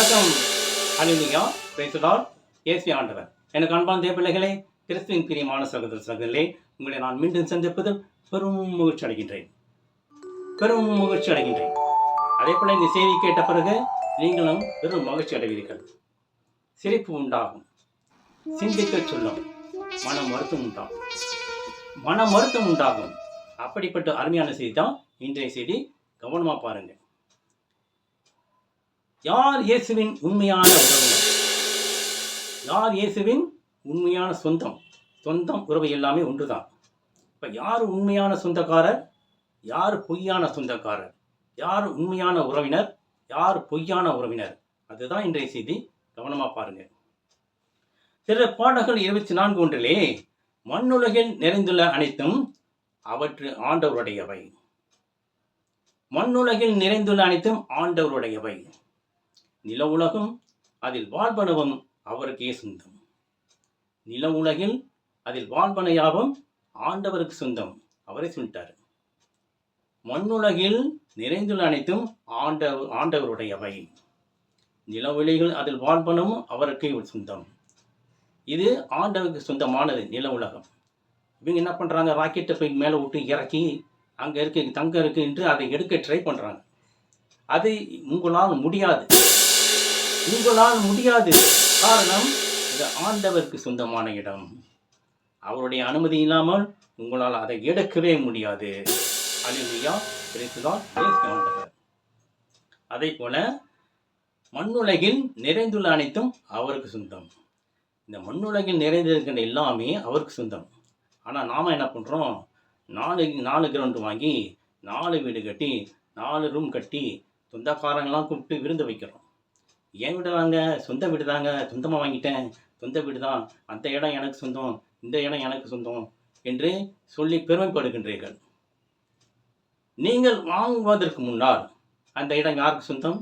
வணக்கம் alleluia பேசுதால் AC ஆண்டவர். எனக்கு அன்பான தேவ பிள்ளைகளே கிறிஸ்துவின் பிரியமான சகோதர சகோதரிகளே உங்களை நான் மீண்டும் சந்திப்பது பெரும் முகிழ்ச்சி அடைகின்றேன். பெரும் முகிழ்ச்சி அடைகின்றேன். அதே போல இந்த செய்தி கேட்ட பிறகு நீங்களும் பெரும் மகிழ்ச்சி அடைவீர்கள். சிரிப்பு உண்டாகும். சிந்திக்க சொல்லும். மன மருத்துவம் உண்டாகும். மன மருத்துவம் உண்டாகும். அப்படிப்பட்ட அருமையான செய்தி தான் இன்றைய செய்தி. கவனமாக பாருங்கள். யார் இயேசுவின் உண்மையான உறவினர் யார் இயேசுவின் உண்மையான சொந்தம்? சொந்தம் உறவு எல்லாமே ஒன்றுதான். இப்போ யார் உண்மையான சொந்தக்காரர்? யார் பொய்யான சொந்தக்காரர்? யார் உண்மையான உறவினர்? யார் பொய்யான உறவினர்? அதுதான் இன்றைய செய்தி. கவனமாக பாருங்க. சில பாடல்கள் இருபத்தி நான்கு ஒன்றிலே மண்ணுலகில் நிறைந்துள்ள அனைத்தும் அவற்று ஆண்டவருடையவை. மண்ணுலகில் நிறைந்துள்ள அனைத்தும் ஆண்டவருடையவை. நில உலகம் அதில் வாழ்பனவும் அவருக்கே சொந்தம். நில உலகில் அதில் வாழ்வன யாவும் ஆண்டவருக்கு சொந்தம். அவரை சொல்லிட்டார். மண்ணுலகில் நிறைந்துள்ள அனைத்தும் ஆண்டவர் ஆண்டவருடையவை. நில உலகில் அதில் வாழ்பனவும் அவருக்கே சொந்தம். இது ஆண்டவருக்கு சொந்தமானது நில உலகம். இவங்க என்ன பண்ணுறாங்க ராக்கெட்டை போய் மேலே விட்டு இறக்கி அங்கே இருக்க தங்கம் இருக்கு என்று அதை எடுக்க ட்ரை பண்ணுறாங்க அது உங்களால் முடியாது. உங்களால் முடியாது. காரணம் இது ஆண்டவருக்கு சொந்தமான இடம். அவருடைய அனுமதி இல்லாமல் உங்களால் அதை எடுக்கவே முடியாது. அலிலியா பிரித்துதான் ஆண்டவர் அதே போல மண்ணுலகில் நிறைந்துள்ள அனைத்தும் அவருக்கு சொந்தம். இந்த மண்ணுலகில் நிறைந்திருக்கின்ற எல்லாமே அவருக்கு சொந்தம். ஆனால் நாம் என்ன பண்ணுறோம் நாலு நாலு கிரவுண்டு வாங்கி நாலு வீடு கட்டி நாலு ரூம் கட்டி சொந்தக்காரங்களாம் கூப்பிட்டு விருந்து வைக்கிறோம். ஏன் வீடு வாங்க? சொந்த வீடு தாங்க. சொந்தமாக வாங்கிட்டேன். சொந்த வீடு தான் அந்த இடம் எனக்கு சொந்தம். இந்த இடம் எனக்கு சொந்தம் என்று சொல்லி பெருமைப்படுகின்றீர்கள். நீங்கள் வாங்குவதற்கு முன்னால் அந்த இடம் யாருக்கு சொந்தம்?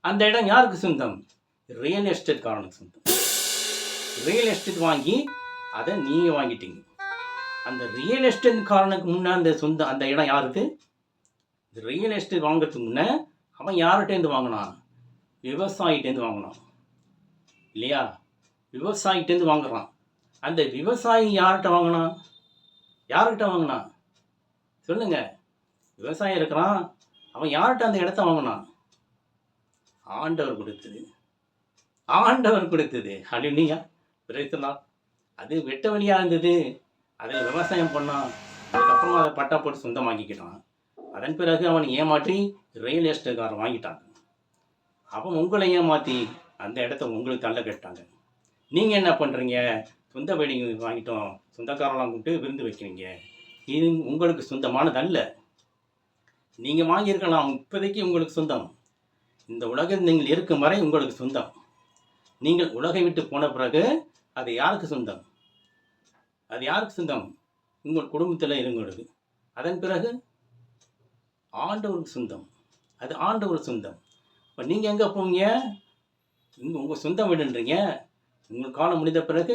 அந்த இடம் யாருக்கு சொந்தம்? ரியல் எஸ்டேட் காரனுக்கு சொந்தம். ரியல் எஸ்டேட் வாங்கி அதை நீங்கள் வாங்கிட்டீங்க. அந்த ரியல் எஸ்டேட் காரனுக்கு முன்னே அந்த சொந்தம் அந்த இடம் யாருக்கு? ரியல் எஸ்டேட் வாங்குறதுக்கு முன்னே அவன் யார்கிட்டேருந்து வாங்கினான்? விவசாயிட்டேருந்து வாங்கணும் இல்லையா? விவசாயிட்டேருந்து வாங்குறான். அந்த விவசாயி யார்கிட்ட வாங்கினான்? யார்கிட்ட வாங்கினான்? சொல்லுங்க. விவசாயி இருக்கிறான். அவன் யார்கிட்ட அந்த இடத்த வாங்கினான்? ஆண்டவர் கொடுத்தது. ஆண்டவர் கொடுத்தது. அலுனியா பிரைத்தலாம் அது வெட்ட வழியாக இருந்தது. அதை விவசாயம் பண்ணான். அதுக்கப்புறமா அதை பட்டா போட்டு சொந்தமாக்கிக்கிட்டான். அதன் பிறகு அவன் ஏமாற்றி ரியல் எஸ்டேட்காரன் வாங்கிட்டான். அவன் உங்களை ஏமாற்றி அந்த இடத்த உங்களுக்கு தள்ள கேட்டாங்க. நீங்கள் என்ன பண்ணுறீங்க சொந்த வெடிங்க வாங்கிட்டோம். சொந்தக்காரெல்லாம் கூப்பிட்டு விருந்து வைக்கிறீங்க. இது உங்களுக்கு சொந்தமானது அல்ல நீங்கள் வாங்கியிருக்கலாம். இப்போதைக்கு உங்களுக்கு சொந்தம். இந்த உலகம் நீங்கள் இருக்கும் வரை உங்களுக்கு சொந்தம். நீங்கள் உலகை விட்டு போன பிறகு அது யாருக்கு சொந்தம்? அது யாருக்கு சொந்தம்? உங்கள் குடும்பத்தில் இருங்களுக்கு அதன் பிறகு ஆண்டவருக்கு சொந்தம். அது ஆண்டவர் சொந்தம். இப்போ நீங்கள் எங்கே போவீங்க? இங்கே உங்கள் சொந்த வீடுன்றீங்க. உங்களுக்கு காலம் முடிந்த பிறகு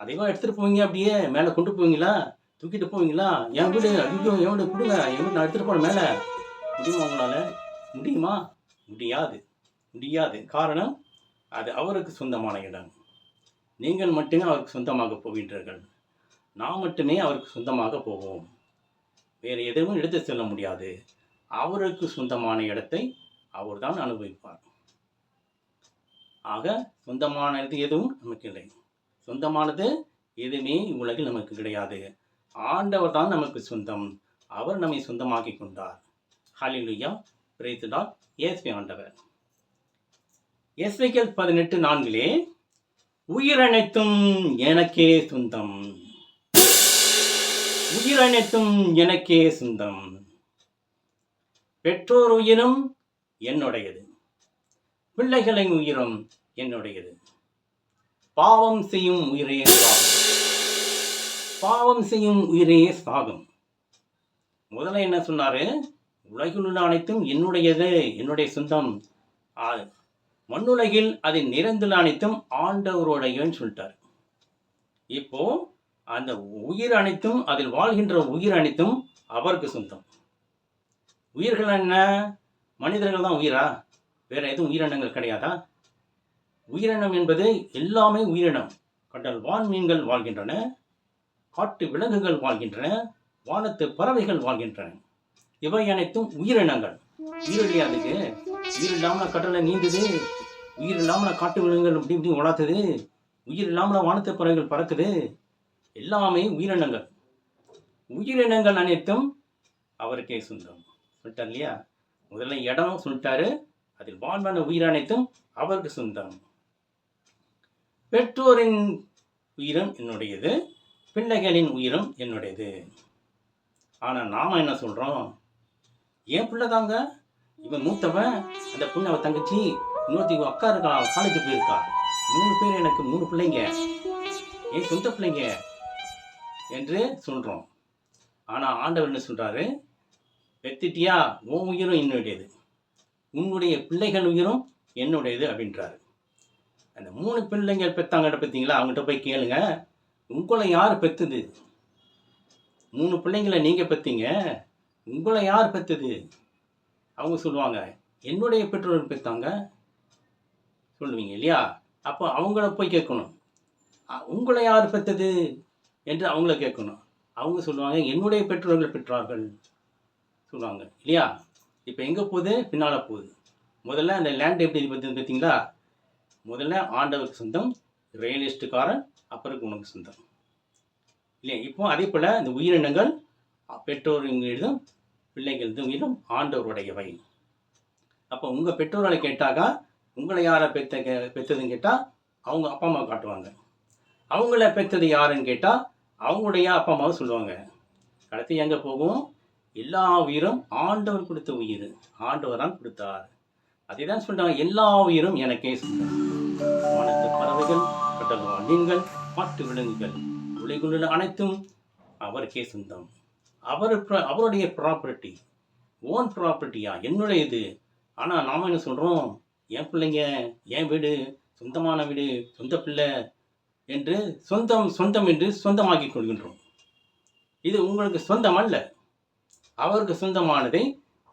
அதைவா எடுத்துகிட்டு போவீங்க அப்படியே? மேலே கொண்டு போவீங்களா? தூக்கிட்டு போவீங்களா? என் வீடு ஐயோ என் வீடு கொடுங்க. என் வீடு நான் எடுத்துகிட்டு போகிறேன் மேலே. முடியுமா உங்களால்? முடியுமா? முடியாது. முடியாது. காரணம் அது அவருக்கு சொந்தமான இடம். நீங்கள் மட்டுமே அவருக்கு சொந்தமாக போகின்றீர்கள். நான் மட்டுமே அவருக்கு சொந்தமாக போவோம். வேறு எதுவும் எடுத்து செல்ல முடியாது. அவருக்கு சொந்தமான இடத்தை அவர் தான் அனுபவிப்பார். ஆக சொந்தமானது எதுவும் நமக்கு இல்லை. சொந்தமானது எதுவுமே இவ்வுலகில் நமக்கு கிடையாது. ஆண்டவர் தான் நமக்கு சொந்தம். அவர் நம்மை சொந்தமாக்கி கொண்டார். ஹாலிலுயா பிரேத்துடா ஏஸ்வி ஆண்டவர். எஸ்வைக்கல் பதினெட்டு நான்கிலே உயிரனைத்தும் எனக்கே சொந்தம். உயிரனைத்தும் எனக்கே சொந்தம். பெற்றோர் உயிரும் என்னுடையது. பிள்ளைகளின் உயிரும் என்னுடையது. பாவம் செய்யும் உயிரே சாகும். பாவம் செய்யும் உயிரே சாகும். முதல்ல என்ன சொன்னாரு? உலகில் உள்ள அனைத்தும் என்னுடையது என்னுடைய சொந்தம். மண்ணுலகில் அதை நிறைந்துள்ள அனைத்தும் ஆண்டவருடையன்னு சொல்லிட்டார். இப்போ அந்த உயிர் அனைத்தும் அதில் வாழ்கின்ற உயிர் அனைத்தும் அவருக்கு சொந்தம். உயிர்கள் என்ன? மனிதர்கள் தான் உயிரா? வேற எதுவும் உயிரினங்கள் கிடையாதா? உயிரினம் என்பது எல்லாமே உயிரினம். கடல் வான் மீன்கள் வாழ்கின்றன காட்டு விலங்குகள் வாழ்கின்றன வானத்து பறவைகள் வாழ்கின்றன. இவை அனைத்தும் உயிரினங்கள். உயிர் அதுக்கு? உயிர் இல்லாமல் கடலை நீந்துது உயிர் இல்லாமல் காட்டு விலங்குகள் இப்படி இப்படி உலாத்துது உயிர் இல்லாமல் வானத்து பறவைகள் பறக்குது. எல்லாமே உயிரினங்கள். உயிரினங்கள் அனைத்தும் அவருக்கே சொந்தம். சொல்லிட்டார் இல்லையா? முதல்ல இடம் சொல்லிட்டாரு. அதில் வாழ்வான உயிர் அனைத்தும் அவருக்கு சொந்தம். பெற்றோரின் உயிரும் என்னுடையது பிள்ளைகளின் உயிரும் என்னுடையது. ஆனால் நாம் என்ன சொல்கிறோம் ஏன் பிள்ளை தாங்க? இவன் மூத்தவன் அந்த பொண்ணு அவன் தங்கச்சி இன்னொருத்தி அக்கா இருக்கா காலேஜ் போயிருக்கா. மூணு பேர் எனக்கு மூணு பிள்ளைங்க. என் சொந்த பிள்ளைங்க? என்று சொல்கிறோம் ஆனால் ஆண்டவர் என்ன சொல்கிறாரு பெத்திட்டியா? உன் உயிரும் என்னுடையது. உன்னுடைய பிள்ளைகள் உயிரும் என்னுடையது அப்படின்றாரு. அந்த மூணு பிள்ளைங்கள் பெற்றாங்கிட்ட பார்த்தீங்களா அவங்ககிட்ட போய் கேளுங்க. உங்களை யார் பெத்துது? மூணு பிள்ளைங்களை நீங்கள் பெற்றீங்க உங்களை யார் பெத்தது? அவங்க சொல்லுவாங்க என்னுடைய பெற்றோர் பெத்தாங்க? சொல்லுவீங்க இல்லையா? அப்போ அவங்கள போய் கேட்கணும். உங்களை யார் பெத்தது? என்று அவங்கள கேட்கணும். அவங்க சொல்லுவாங்க என்னுடைய பெற்றோர்கள் பெற்றார்கள். சொல்லுவாங்க இல்லையா? இப்போ எங்கே போகுது? பின்னால் போகுது. முதல்ல அந்த லேண்ட் எப்படி பற்றி பார்த்தீங்களா முதல்ல ஆண்டவருக்கு சொந்தம் ரியலிஸ்டுக்காரன் அப்புறம் உனக்கு சொந்தம். இல்லையா? இப்போ அதே போல் இந்த உயிரினங்கள் பெற்றோருங்களிடம் பிள்ளைகளிடம் உயிரும் ஆண்டவருடையவை அப்போ உங்கள் பெற்றோர்களை கேட்டாக்கா உங்களை யாரை பெற்ற கே- பெற்றதுன்னு கேட்டால் அவங்க அப்பா அம்மா காட்டுவாங்க. அவங்கள பெற்றது யாருன்னு கேட்டால் அவங்களுடைய அப்பா அம்மாவை சொல்லுவாங்க. கடைசி எங்கே போகும்? எல்லா உயிரும் ஆண்டவர் கொடுத்த உயிர். ஆண்டவர் தான் கொடுத்தார். அதை தான் சொல்றாங்க எல்லா உயிரும் எனக்கே சொந்தம். வானத்து பறவைகள் கடல் நீங்கள் மீன்கள் காட்டு விலங்குகள் உலகுள்ள அனைத்தும் அவருக்கே சொந்தம். அவர் அவருடைய ப்ராப்பர்ட்டி ஓன் ப்ராப்பர்ட்டியா என்னுடைய இது ஆனால் நாம் என்ன சொல்கிறோம் என் பிள்ளைங்க என் வீடு சொந்தமான வீடு சொந்த பிள்ளை என்று சொந்தம் சொந்தம் என்று சொந்தமாக்கி கொள்கின்றோம். இது உங்களுக்கு சொந்தம் அல்ல அவருக்கு சொந்தமானதை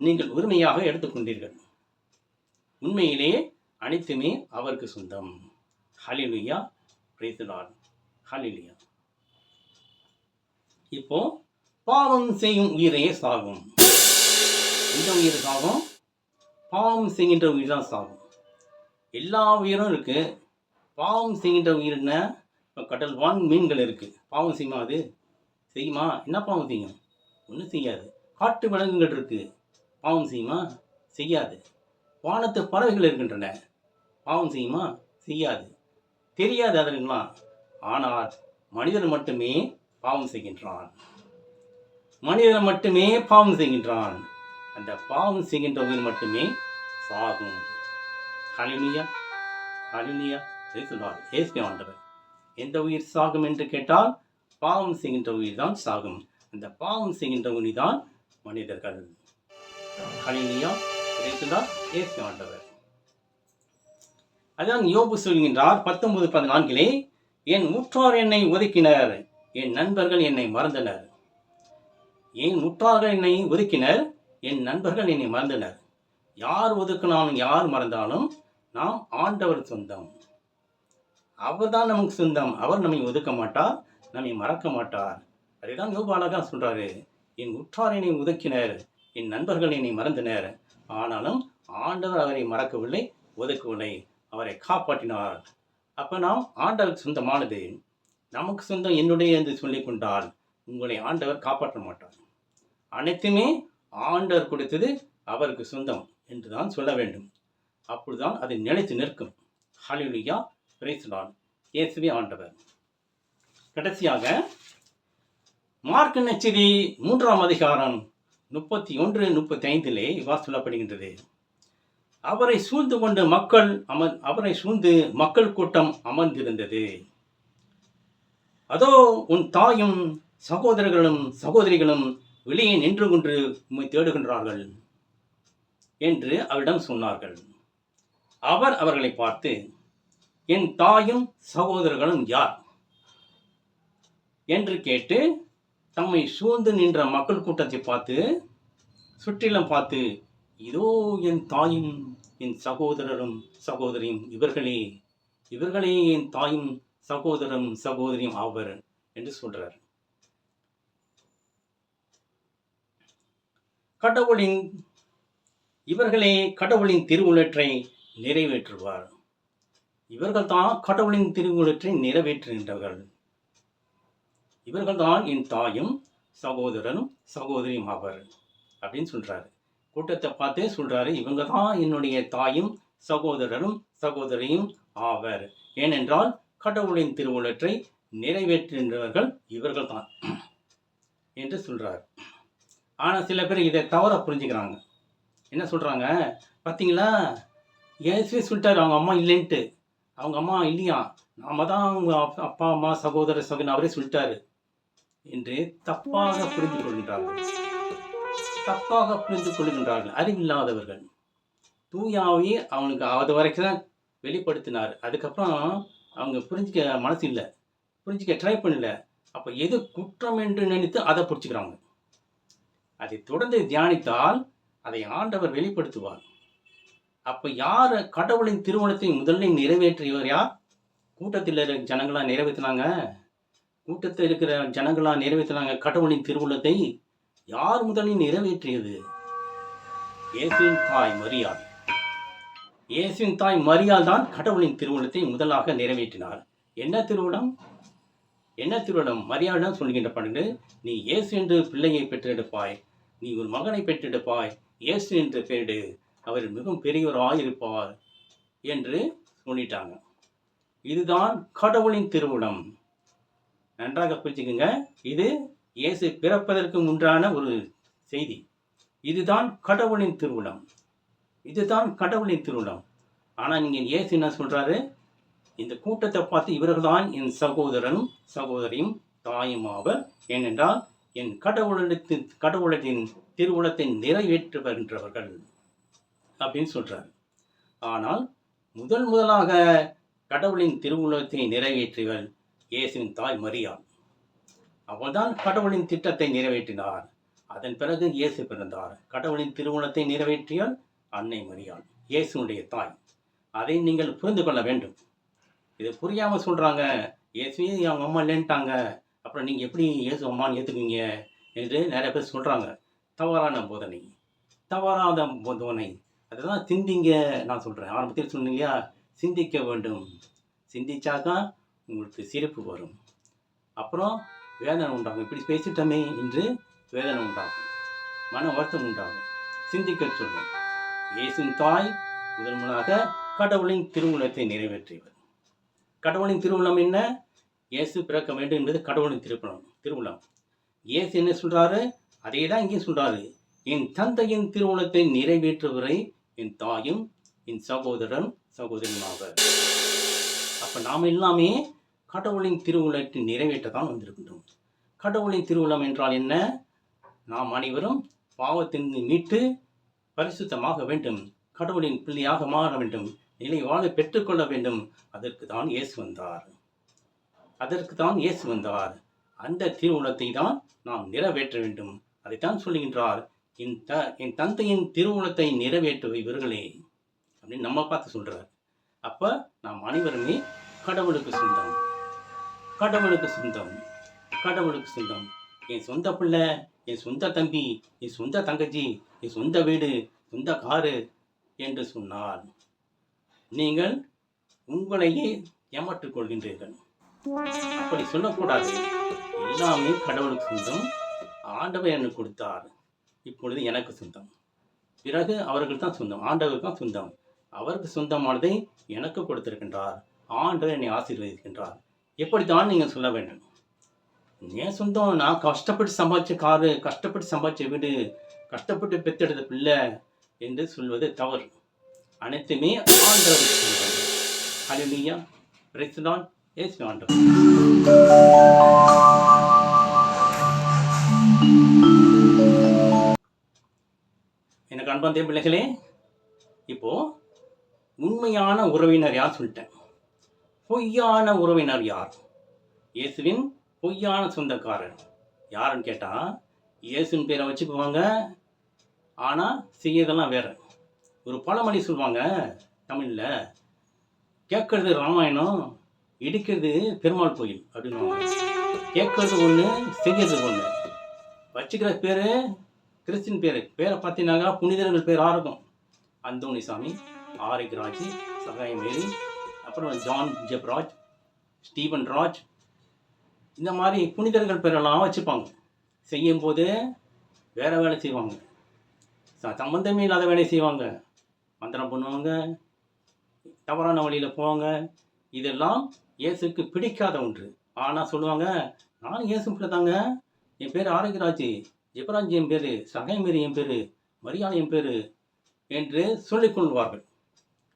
நீங்கள் உரிமையாக எடுத்துக்கொண்டீர்கள். உண்மையிலேயே அனைத்துமே அவருக்கு சொந்தம். ஹலிலுயா பிரேசலால் ஹலிலுயா இப்போ பாவம் செய்யும் உயிரே சாகும். எந்த உயிர் சாகும்? பாவம் செய்கின்ற உயிர் தான் சாகும். எல்லா உயிரும் இருக்குது பாவம் செய்கின்ற உயிர்ன இப்போ கடல் வான் மீன்கள் இருக்குது பாவம் செய்யுமா அது? செய்யுமா? என்ன பாவம் செய்யும்? ஒன்றும் செய்யாது. காட்டு விலங்குகள் இருக்கு. பாவம் செய்யுமா? செய்யாது. வானத்து பறவைகள் இருக்கின்றன. பாவம் செய்யுமா? செய்யாது. தெரியாது அதற்கெல்லாம் ஆனால் மனிதன் மட்டுமே பாவம் செய்கின்றான். மனிதன் மட்டுமே பாவம் செய்கின்றான். அந்த பாவம் செய்கின்ற உயிர் மட்டுமே சாகும். ஹலினியா ஹலினியா சொல்வார் ஏசுவே ஆண்டவர். எந்த உயிர் சாகும் என்று கேட்டால் பாவம் செய்கின்ற உயிர் தான் சாகும். அந்த பாவம் செய்கின்ற உயிர் தான் மனிதர்கள். ஹலினியா பேசுகிறார் ஏசுவே ஆண்டவர். அதான் யோபு சொல்கின்றார் பத்தொன்பது பதினான்கிலே என் உற்றார் என்னை ஒதுக்கினர் என் நண்பர்கள் என்னை மறந்தனர். என் உற்றார்கள் என்னை ஒதுக்கினர் என் நண்பர்கள் என்னை மறந்தனர். யார் ஒதுக்கினாலும் யார் மறந்தாலும் நாம் ஆண்டவர் சொந்தம். அவர் தான் நமக்கு சொந்தம். அவர் நம்மை ஒதுக்க மாட்டார் நம்மை மறக்க மாட்டார். அதைதான் யோபு அழகா சொல்றாரு. என் உற்றார் என்னை ஒதுக்கினர் என் நண்பர்கள் என்னை மறந்தனர். ஆனாலும் ஆண்டவர் அவரை மறக்கவில்லை உதக்கவில்லை அவரை காப்பாற்றினார். அப்போ நாம் ஆண்டவருக்கு சொந்தமானது. நமக்கு சொந்தம் என்னுடைய என்று சொல்லி கொண்டால் உங்களை ஆண்டவர் காப்பாற்ற மாட்டார். அனைத்துமே ஆண்டவர் கொடுத்தது அவருக்கு சொந்தம் என்று தான் சொல்ல வேண்டும். அப்பொழுதுதான் அது நிலைத்து நிற்கும். ஹalleluya praise இயேசுவே ஆண்டவர். கடைசியாக மார்க் நச்செய்தி மூன்றாம் அதிகாரம் முப்பத்தி ஒன்று முப்பத்தி ஐந்திலே இவ்வாறு சொல்லப்படுகின்றது. அவரை சூழ்ந்து கொண்டு மக்கள் அமர் அவரை சூழ்ந்து மக்கள் கூட்டம் அமர்ந்திருந்தது. அதோ உன் தாயும் சகோதரர்களும் சகோதரிகளும் வெளியே நின்று கொண்டு உம்மை தேடுகின்றார்கள் என்று அவரிடம் சொன்னார்கள். அவர் அவர்களை பார்த்து என் தாயும் சகோதரர்களும் யார்? என்று கேட்டு தம்மை சூழ்ந்து நின்ற மக்கள் கூட்டத்தை பார்த்து சுற்றிலும் பார்த்து இதோ என் தாயும் என் சகோதரரும் சகோதரியும் இவர்களே இவர்களே என் தாயும் சகோதரரும் சகோதரியும் ஆவர் என்று சொல்றார். கடவுளின் இவர்களே கடவுளின் திருவுளற்றை நிறைவேற்றுவார். இவர்கள் தான் கடவுளின் திருவுளற்றை நிறைவேற்றுகின்றவர்கள். இவர்கள்தான் என் தாயும் சகோதரனும் சகோதரியும் ஆவார் அப்படின்னு சொல்கிறாரு கூட்டத்தை பார்த்தே சொல்கிறாரு இவங்க தான் என்னுடைய தாயும் சகோதரரும் சகோதரியும் ஆவர். ஏனென்றால் கடவுளின் திருவுள்ளற்றை நிறைவேற்றுகின்றவர்கள் இவர்கள் தான் என்று சொல்கிறார் ஆனால் சில பேர் இதை தவற புரிஞ்சுக்கிறாங்க. என்ன சொல்கிறாங்க பார்த்தீங்களா ஏசுவே சொல்லிட்டாரு அவங்க அம்மா இல்லைன்ட்டு. அவங்க அம்மா இல்லையா? நாம தான் அவங்க அப்பா- அப்பா அம்மா சகோதர சகோதரன் அவரே சொல்லிட்டாரு. என்று தப்பாக புரிந்து கொள்கின்றார்கள் தப்பாக புரிந்து கொள்கின்றார்கள் அறிவில்லாதவர்கள். தூயாவே அவனுக்கு அது வரைக்கும் தான் வெளிப்படுத்தினார். அதுக்கப்புறம் அவங்க புரிஞ்சிக்க மனசு இல்லை. புரிஞ்சிக்க ட்ரை பண்ணல. அப்போ எது குற்றம் என்று நினைத்து அதை பிடிச்சிக்கிறாங்க அதை தொடர்ந்து தியானித்தால் அதை ஆண்டவர் வெளிப்படுத்துவார். அப்போ யார் கடவுளின் திருமணத்தை முதலில் நிறைவேற்றியவர் யார்? கூட்டத்தில் இருக்கிற ஜனங்களாக நிறைவேற்றினாங்க. கூட்டத்தில் இருக்கிற ஜனங்களாக நிறைவேற்றினாங்க கடவுளின் திருவுள்ளத்தை யார் முதலில் நிறைவேற்றியது? இயேசுவின் தாய் மரியாள். இயேசுவின் தாய் மரியாள் தான் கடவுளின் திருவுள்ளத்தை முதலாக நிறைவேற்றினார். என்ன திருவுளம் என்ன திருவிழம் மரியாதை சொல்கின்ற பண்டு நீ இயேசு என்று பிள்ளையை பெற்றெடுப்பாய். நீ ஒரு மகனை பெற்றெடுப்பாய். இயேசு என்று பேரிடு அவர் மிகவும் பெரியவராயிருப்பார் என்று சொல்லிட்டாங்க. இதுதான் கடவுளின் திருவுளம் நன்றாக புரிஞ்சுக்குங்க. இது இயேசு பிறப்பதற்கு முன்றான ஒரு செய்தி. இதுதான் கடவுளின் திருவுளம். இதுதான் கடவுளின் திருவிழம் ஆனால் நீங்கள் இயேசு என்ன சொல்கிறாரு இந்த கூட்டத்தை பார்த்து இவர்கள்தான் என் சகோதரனும் சகோதரியும் தாயுமாவர் ஏனென்றால் என் கடவுளத்தின் கடவுளத்தின் திருவுளத்தை நிறைவேற்றுகின்றவர்கள் அப்படின்னு சொல்கிறார் ஆனால் முதல் முதலாக கடவுளின் திருவுளத்தை நிறைவேற்றியவர் இயேசுவின் தாய் மரியாள் அவள்தான் கடவுளின் திட்டத்தை நிறைவேற்றினார். அதன் பிறகு இயேசு பிறந்தார். கடவுளின் திருமணத்தை நிறைவேற்றியால் அன்னை மரியாள் இயேசுனுடைய தாய். அதை நீங்கள் புரிந்து கொள்ள வேண்டும். இது புரியாமல் சொல்கிறாங்க இயேசுவே அவங்க அம்மா இல்லைன்ட்டாங்க. அப்புறம் நீங்கள் எப்படி இயேசு அம்மான்னு ஏற்றுக்குவீங்க என்று நிறைய பேர் சொல்கிறாங்க தவறான போதனை. தவறான போதனை. அதுதான் சிந்திங்க நான் சொல்கிறேன் ஆரம்பத்தில் சொன்னீங்க இல்லையா? சிந்திக்க வேண்டும். சிந்திச்சாக்கா உங்களுக்கு சிறப்பு வரும். அப்புறம் வேதனை உண்டாகும். இப்படி பேசிட்டோமே என்று வேதனை உண்டாகும். மன வருத்தம் உண்டாகும். சிந்திக்க சொல்லும். இயேசின் தாய் முதல் முதலாக கடவுளின் திருமணத்தை நிறைவேற்றியவர். கடவுளின் திருமணம் என்ன? இயேசு பிறக்க வேண்டும் என்பது கடவுளின் திருமணம் திருமணம் இயேசு என்ன சொல்கிறாரு அதே தான் இங்கே சொல்கிறாரு என் தந்தையின் திருமணத்தை நிறைவேற்றுவரை என் தாயும் என் சகோதரன் சகோதரியுமாவர். அப்போ நாம் எல்லாமே கடவுளின் திருவுளத்தை நிறைவேற்ற தான் வந்திருக்கின்றோம். கடவுளின் திருவுளம் என்றால் என்ன? நாம் அனைவரும் பாவத்தின் மீட்டு பரிசுத்தமாக வேண்டும். கடவுளின் பிள்ளையாக மாற வேண்டும். நிலை வாழ பெற்றுக்கொள்ள வேண்டும். அதற்கு தான் இயேசு வந்தார். அதற்கு தான் இயேசு வந்தார். அந்த திருவுளத்தை தான் நாம் நிறைவேற்ற வேண்டும். அதைத்தான் சொல்லுகின்றார். என் த என் தந்தையின் திருவுளத்தை நிறைவேற்றுவ இவர்களே. அப்படின்னு நம்ம பார்த்து சொல்கிறார் அப்போ நாம் அனைவருமே கடவுளுக்கு சொந்தம். கடவுளுக்கு சொந்தம் கடவுளுக்கு சொந்தம். என் சொந்த பிள்ளை என் சொந்த தம்பி என் சொந்த தங்கச்சி என் சொந்த வீடு சொந்த காரு என்று சொன்னால் நீங்கள் உங்களையே ஏமாற்றிக் கொள்கின்றீர்கள். அப்படி சொல்லக்கூடாது. எல்லாமே கடவுளுக்கு சொந்தம். ஆண்டவர் எனக்கு கொடுத்தார். இப்பொழுது எனக்கு சொந்தம். பிறகு அவர்கள் தான் சொந்தம். ஆண்டவருக்கு தான் சொந்தம். அவருக்கு சொந்தமானதை எனக்கு கொடுத்திருக்கின்றார். ஆண்டவர் என்னை ஆசீர்வதிக்கின்றார். எப்படித்தான் நீங்கள் சொல்ல வேண்டும்? என் சொந்தம்? நான் கஷ்டப்பட்டு சம்பாதிச்ச காரு கஷ்டப்பட்டு சம்பாதிச்ச வீடு கஷ்டப்பட்டு பெத்தெடுத்த பிள்ளை என்று சொல்வது தவறு. அனைத்துமே ஆண்டவர் சொந்தம் ஹalleluya. ஆண்டவர் எனக்கு அன்பான பிள்ளைகளே இப்போ உண்மையான உறவினர் யார் சொல்லிட்டேன்? பொய்யான உறவினர் யார்? இயேசுவின் பொய்யான சொந்தக்காரர். யாருன்னு கேட்டால் இயேசுவின் பேரை வச்சுக்குவாங்க. ஆனால் செய்யறதெல்லாம் வேற. ஒரு பழமொழி சொல்லுவாங்க தமிழில் கேட்கறது ராமாயணம் இடிக்கிறது பெருமாள் கோயில் அப்படின்னு கேட்கறது ஒன்று செய்யறது ஒன்று வச்சுக்கிற பேர் கிறிஸ்டின் பேர். பேரை பார்த்தீங்கன்னாக்கா புனிதர்கள் பேராக இருக்கும். அந்தோணி சாமி ஆரிக் ராஜி சகாய மேரி அப்புறம் ஜான் ஜெப்ராஜ் ஸ்டீவன் ராஜ் இந்த மாதிரி புனிதர்கள் பேரெல்லாம் வச்சுப்பாங்க. செய்யும்போது வேறு வேலை செய்வாங்க. ச- சம்பந்தமே இல்லாத வேலையை செய்வாங்க. மந்திரம் பண்ணுவாங்க தவறான வழியில் போவாங்க. இதெல்லாம் இயேசுக்கு பிடிக்காத ஒன்று. ஆனால் சொல்லுவாங்க நானும் இயேசு பிள்ளை தாங்க. என் பேர் ஆரோக்கியராஜ். ஜெபராஜ் என் பேர் சகைமேரி என் பேர் மரியாதை என் பேர் என்று சொல்லிக் கொள்வார்கள்.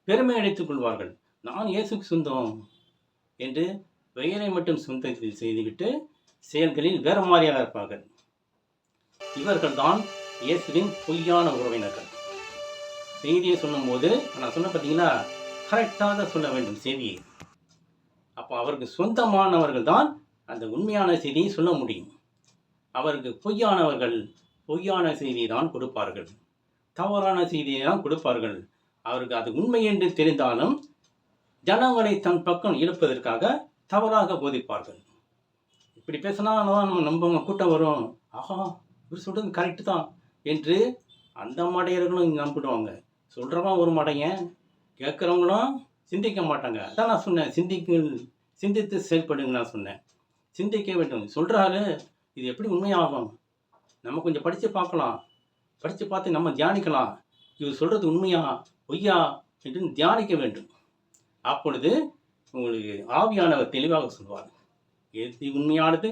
பெருமை அடைத்துக் கொள்வார்கள். நான் இயேசுக்கு சொந்தம் என்று பெயரை மட்டும் சொந்தத்தில் செய்துவிட்டு செயல்களில் வேற மாதிரியாக இருப்பார்கள். இவர்கள் தான் இயேசுவின் பொய்யான உறவினர்கள். செய்தியை சொல்லும்போது நான் சொன்ன பார்த்தீங்களா? கரெக்டாக சொல்ல வேண்டும் செய்தியை. அப்போ அவருக்கு சொந்தமானவர்கள் தான் அந்த உண்மையான செய்தியை சொல்ல முடியும். அவருக்கு பொய்யானவர்கள் பொய்யான செய்தியை தான் கொடுப்பார்கள். தவறான செய்தியை தான் கொடுப்பார்கள். அவருக்கு அது உண்மை என்று தெரிந்தாலும் ஜனங்களை தன் பக்கம் இழுப்பதற்காக தவறாக போதிப்பார்கள். இப்படி பேசினா நம்ம நம்பவங்க கூட்டம் வரும். ஆஹா இவர் சொல்கிறது கரெக்டு தான் என்று அந்த மடையர்களும் இங்கே நம்பிடுவாங்க சொல்கிறவன் ஒரு மடையன் கேட்குறவங்களும் சிந்திக்க மாட்டாங்க. அதான் நான் சொன்னேன் சிந்திக்கு சிந்தித்து செயல்படுங்க நான் சொன்னேன். சிந்திக்க வேண்டும். சொல்கிறாரு இது எப்படி உண்மையாகும்? நம்ம கொஞ்சம் படித்து பார்க்கலாம். படித்து பார்த்து நம்ம தியானிக்கலாம். இவர் சொல்கிறது உண்மையா பொய்யா என்று தியானிக்க வேண்டும். அப்பொழுது உங்களுக்கு ஆவியானவர் தெளிவாக சொல்வார். எது உண்மையானது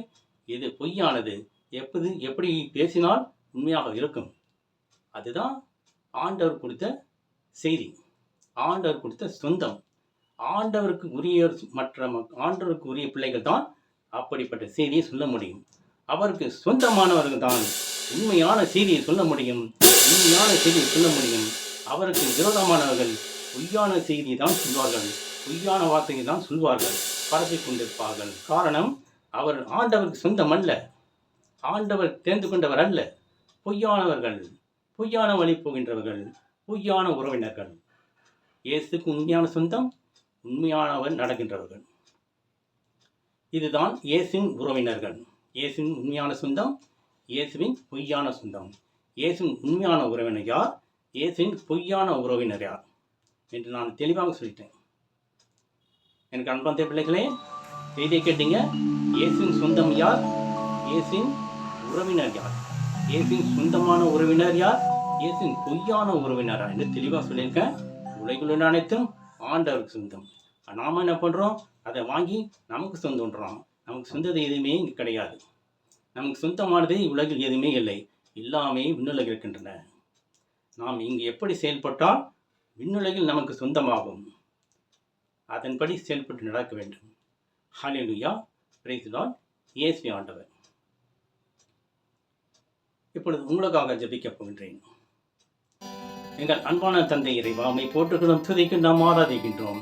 எது பொய்யானது எப்போது எப்படி பேசினால் உண்மையாக இருக்கும். அதுதான் ஆண்டவர் கொடுத்த செய்தி. ஆண்டவர் கொடுத்த சொந்தம். ஆண்டவருக்கு உரிய மற்ற ஆண்டவருக்கு உரிய பிள்ளைகள் தான் அப்படிப்பட்ட செய்தியை சொல்ல முடியும். அவருக்கு சொந்தமானவர்கள் தான் உண்மையான செய்தியை சொல்ல முடியும். உண்மையான செய்தியை சொல்ல முடியும். அவருக்கு விரோதமானவர்கள் பொய்யான செய்தியை தான் சொல்வார்கள். பொய்யான வார்த்தையை தான் சொல்வார்கள். பரப்பி கொண்டிருப்பார்கள். காரணம் அவர் ஆண்டவருக்கு சொந்தம் அல்ல ஆண்டவர் தேர்ந்து கொண்டவர் அல்ல. பொய்யானவர்கள் பொய்யான வழி போகின்றவர்கள் பொய்யான உறவினர்கள். இயேசுக்கு உண்மையான சொந்தம் உண்மையானவர் நடக்கின்றவர்கள். இதுதான் இயேசுவின் உறவினர்கள். இயேசுவின் உண்மையான சொந்தம் இயேசுவின் பொய்யான சொந்தம். இயேசுவின் உண்மையான உறவினர் யார்? இயேசுவின் பொய்யான உறவினர் யார்? என்று நான் தெளிவாக சொல்லிட்டேன். எனக்கு அன்பாந்த பிள்ளைகளே செய்தியை கேட்டீங்க. இயேசுவின் சொந்தம் யார்? இயேசுவின் உறவினர் யார்? இயேசுவின் சொந்தமான உறவினர் யார்? இயேசுவின் பொய்யான உறவினரா என்று தெளிவாக சொல்லியிருக்கேன். உலகில் அனைத்தும் ஆண்டவருக்கு சொந்தம். நாம் என்ன பண்ணுறோம் அதை வாங்கி நமக்கு சொந்தம்ன்றோம் நமக்கு சொந்தது எதுவுமே இங்கே கிடையாது. நமக்கு சொந்தமானது உலகில் எதுவுமே இல்லை. எல்லாமே விண்ணுலகில் இருக்கின்றன. நாம் இங்கு எப்படி செயல்பட்டால் விண்ணுலகில் நமக்கு சொந்தமாகும். அதன்படி செயல்பட்டு நடக்க வேண்டும். ஹாலிலுயா பிரைஸ்லால் இயேசு ஆண்டவர். இப்பொழுது உங்களுக்காக ஜபிக்கப் போகின்றேன். எங்கள் அன்பான தந்தை இறைவாமை போற்றுகிறோம் துதிக்கு நாம் ஆராதிக்கின்றோம்.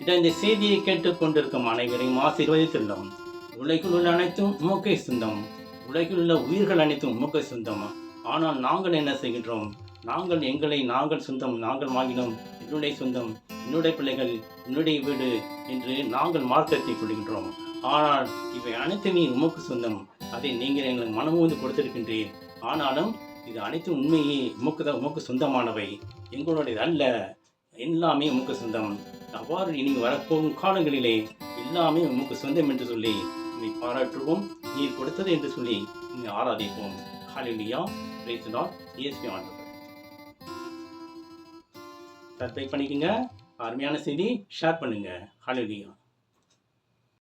இதை இந்த செய்தியை கேட்டுக் கொண்டிருக்கும் அனைவரையும் ஆசீர்வதித்துள்ளோம். உலகில் உள்ள அனைத்தும் உமக்கே சொந்தம். உலகில் உள்ள உயிர்கள் அனைத்தும் மூக்கை சொந்தம். ஆனால் நாங்கள் என்ன செய்கின்றோம்? நாங்கள் எங்களை நாங்கள் சொந்தம் நாங்கள் வாங்கினோம் என்னுடைய சொந்தம் என்னுடைய பிள்ளைகள் என்னுடைய வீடு என்று நாங்கள் மார்க்கத்தை கொள்கின்றோம் ஆனால் இவை அனைத்துமே உமக்கு சொந்தம். அதை நீங்கள் எங்களுக்கு மனமூந்து கொடுத்திருக்கின்றீர். ஆனாலும் இது அனைத்தும் உண்மையே. உமக்கு தான் உமக்கு சொந்தமானவை. எங்களுடையது அல்ல. எல்லாமே உமக்கு சொந்தம். அவ்வாறு இனி வரப்போகும் காலங்களிலே எல்லாமே உமக்கு சொந்தம் என்று சொல்லி நீ பாராட்டுவோம் நீர் கொடுத்தது என்று சொல்லி உண்மை ஆராதிப்போம். ஹalleluya praise the இயேசு சப்ஸ்கிரைப் பண்ணிக்கங்க. அருமையான செய்தி ஷேர் பண்ணுங்கள் ஹலோ